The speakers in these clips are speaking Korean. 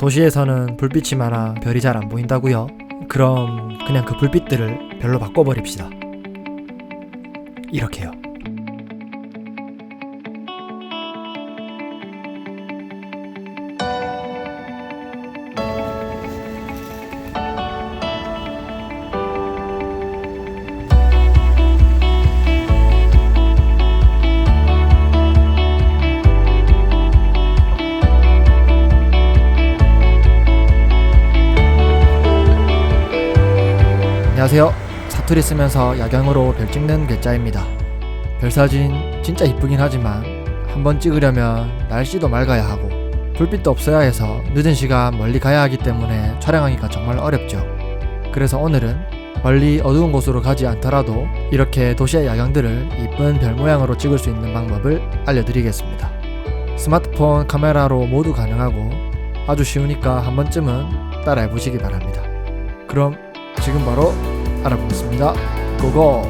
도시에서는 불빛이 많아 별이 잘 안 보인다고요? 그럼 그냥 그 불빛들을 별로 바꿔버립시다. 이렇게요. 안녕하세요. 사투리 쓰면서 야경으로 별 찍는 괴짜입니다. 별 사진 진짜 이쁘긴 하지만 한번 찍으려면 날씨도 맑아야 하고 불빛도 없어야 해서 늦은 시간 멀리 가야 하기 때문에 촬영하기가 정말 어렵죠. 그래서 오늘은 멀리 어두운 곳으로 가지 않더라도 이렇게 도시의 야경들을 이쁜 별 모양으로 찍을 수 있는 방법을 알려드리겠습니다. 스마트폰 카메라로 모두 가능하고 아주 쉬우니까 한 번쯤은 따라해 보시기 바랍니다. 그럼 지금 바로 알아보겠습니다. 고고!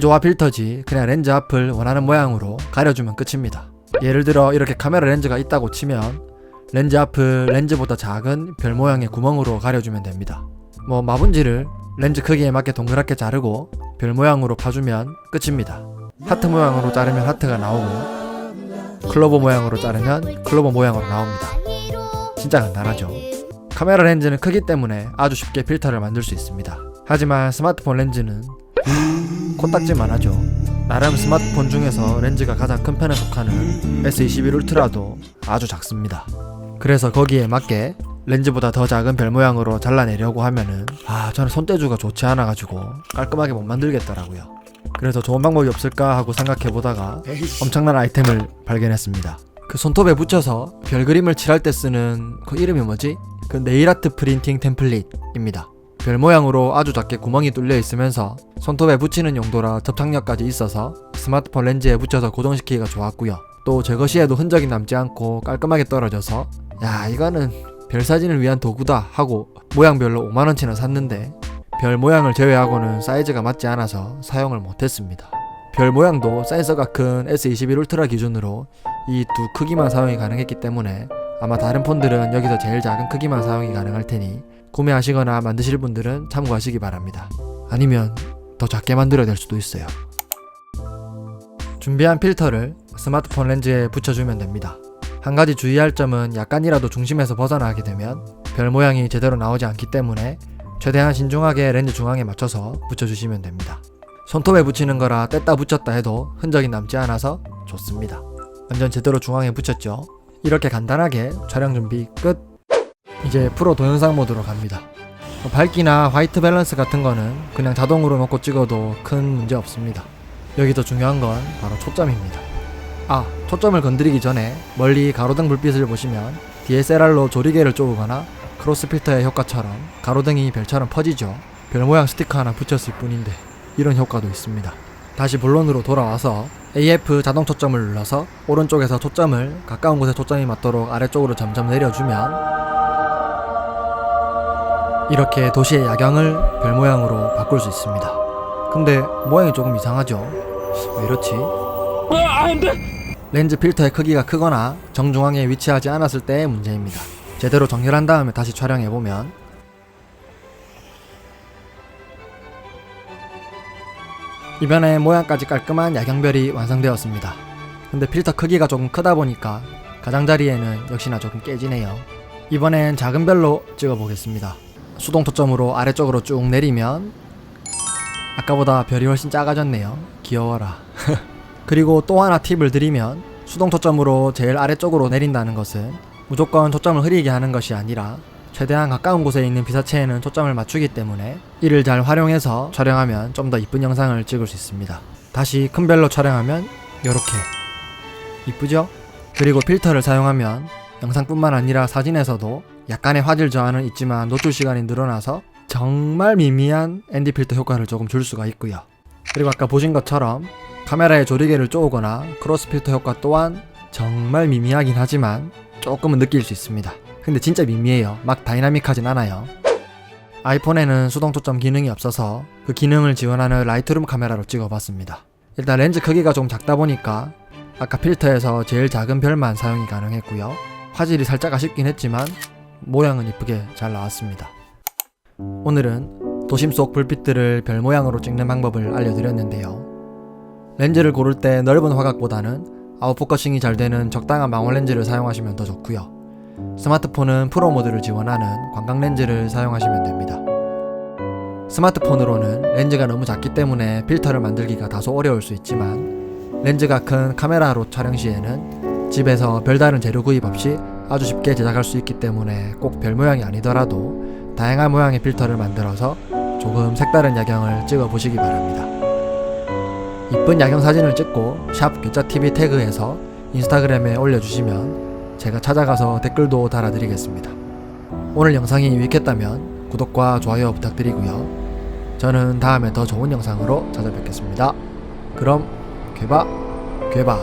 좋아 필터지 그냥 렌즈 앞을 원하는 모양으로 가려주면 끝입니다. 예를 들어 이렇게 카메라 렌즈가 있다고 치면 렌즈 앞을 렌즈보다 작은 별 모양의 구멍으로 가려주면 됩니다. 뭐 마분지를 렌즈 크기에 맞게 동그랗게 자르고 별 모양으로 파주면 끝입니다. 하트 모양으로 자르면 하트가 나오고 클로버 모양으로 자르면 클로버 모양으로 나옵니다. 진짜 간단하죠. 카메라 렌즈는 크기 때문에 아주 쉽게 필터를 만들 수 있습니다. 하지만 스마트폰 렌즈는 코딱지만 하죠. 나름 스마트폰 중에서 렌즈가 가장 큰 편에 속하는 S21 울트라도 아주 작습니다. 그래서 거기에 맞게 렌즈보다 더 작은 별 모양으로 잘라내려고 하면은 아 저는 손재주가 좋지 않아 가지고 깔끔하게 못 만들겠더라고요. 그래서 좋은 방법이 없을까 하고 생각해 보다가 엄청난 아이템을 발견했습니다. 그 손톱에 붙여서 별 그림을 칠할 때 쓰는 그 이름이 뭐지? 그 네일아트 프린팅 템플릿입니다. 별 모양으로 아주 작게 구멍이 뚫려 있으면서 손톱에 붙이는 용도라 접착력까지 있어서 스마트폰 렌즈에 붙여서 고정시키기가 좋았고요. 또 제거 시에도 흔적이 남지 않고 깔끔하게 떨어져서 야 이거는 별 사진을 위한 도구다 하고 모양별로 5만원치나 샀는데 별 모양을 제외하고는 사이즈가 맞지 않아서 사용을 못했습니다. 별 모양도 센서가 큰 S21 울트라 기준으로 이 두 크기만 사용이 가능했기 때문에 아마 다른 폰들은 여기서 제일 작은 크기만 사용이 가능할 테니 구매하시거나 만드실 분들은 참고하시기 바랍니다. 아니면 더 작게 만들어야 될 수도 있어요. 준비한 필터를 스마트폰 렌즈에 붙여주면 됩니다. 한 가지 주의할 점은 약간이라도 중심에서 벗어나게 되면 별 모양이 제대로 나오지 않기 때문에 최대한 신중하게 렌즈 중앙에 맞춰서 붙여주시면 됩니다. 손톱에 붙이는 거라 뗐다 붙였다 해도 흔적이 남지 않아서 좋습니다. 완전 제대로 중앙에 붙였죠. 이렇게 간단하게 촬영 준비 끝. 이제 프로 동영상 모드로 갑니다. 뭐 밝기나 화이트 밸런스 같은 거는 그냥 자동으로 놓고 찍어도 큰 문제 없습니다. 여기서 중요한 건 바로 초점입니다. 아, 초점을 건드리기 전에 멀리 가로등 불빛을 보시면 DSLR로 조리개를 쪼으거나 크로스 필터의 효과처럼 가로등이 별처럼 퍼지죠. 별 모양 스티커 하나 붙였을 뿐인데 이런 효과도 있습니다. 다시 본론으로 돌아와서 AF 자동 초점을 눌러서 오른쪽에서 초점을 가까운 곳에 초점이 맞도록 아래쪽으로 점점 내려주면 이렇게 도시의 야경을 별 모양으로 바꿀 수 있습니다. 근데 모양이 조금 이상하죠? 왜 이렇지? 렌즈 필터의 크기가 크거나 정중앙에 위치하지 않았을 때의 문제입니다. 제대로 정렬한 다음에 다시 촬영해보면 이번에 모양까지 깔끔한 야경별이 완성되었습니다. 근데 필터 크기가 조금 크다 보니까 가장자리에는 역시나 조금 깨지네요. 이번엔 작은 별로 찍어보겠습니다. 수동 초점으로 아래쪽으로 쭉 내리면 아까보다 별이 훨씬 작아졌네요. 귀여워라. 그리고 또 하나 팁을 드리면 수동 초점으로 제일 아래쪽으로 내린다는 것은 무조건 초점을 흐리게 하는 것이 아니라 최대한 가까운 곳에 있는 비사체에는 초점을 맞추기 때문에 이를 잘 활용해서 촬영하면 좀 더 이쁜 영상을 찍을 수 있습니다. 다시 큰 별로 촬영하면 이렇게 이쁘죠? 그리고 필터를 사용하면 영상뿐만 아니라 사진에서도 약간의 화질 저하는 있지만 노출 시간이 늘어나서 정말 미미한 ND 필터 효과를 조금 줄 수가 있고요. 그리고 아까 보신 것처럼 카메라에 조리개를 쪼거나 크로스 필터 효과 또한 정말 미미하긴 하지만 조금은 느낄 수 있습니다. 근데 진짜 미미해요. 막 다이나믹하진 않아요. 아이폰에는 수동 초점 기능이 없어서 그 기능을 지원하는 라이트룸 카메라로 찍어봤습니다. 일단 렌즈 크기가 좀 작다 보니까 아까 필터에서 제일 작은 별만 사용이 가능했고요. 화질이 살짝 아쉽긴 했지만 모양은 이쁘게 잘 나왔습니다. 오늘은 도심 속 불빛들을 별 모양으로 찍는 방법을 알려드렸는데요. 렌즈를 고를 때 넓은 화각보다는 아웃포커싱이 잘 되는 적당한 망원 렌즈를 사용하시면 더 좋고요. 스마트폰은 프로 모드를 지원하는 광각 렌즈를 사용하시면 됩니다. 스마트폰으로는 렌즈가 너무 작기 때문에 필터를 만들기가 다소 어려울 수 있지만 렌즈가 큰 카메라로 촬영 시에는 집에서 별다른 재료 구입 없이 아주 쉽게 제작할 수 있기 때문에 꼭 별 모양이 아니더라도 다양한 모양의 필터를 만들어서 조금 색다른 야경을 찍어 보시기 바랍니다. 이쁜 야경 사진을 찍고 샵 교짜TV 태그해서 인스타그램에 올려주시면 제가 찾아가서 댓글도 달아드리겠습니다. 오늘 영상이 유익했다면 구독과 좋아요 부탁드리고요. 저는 다음에 더 좋은 영상으로 찾아뵙겠습니다. 그럼 괴바 괴바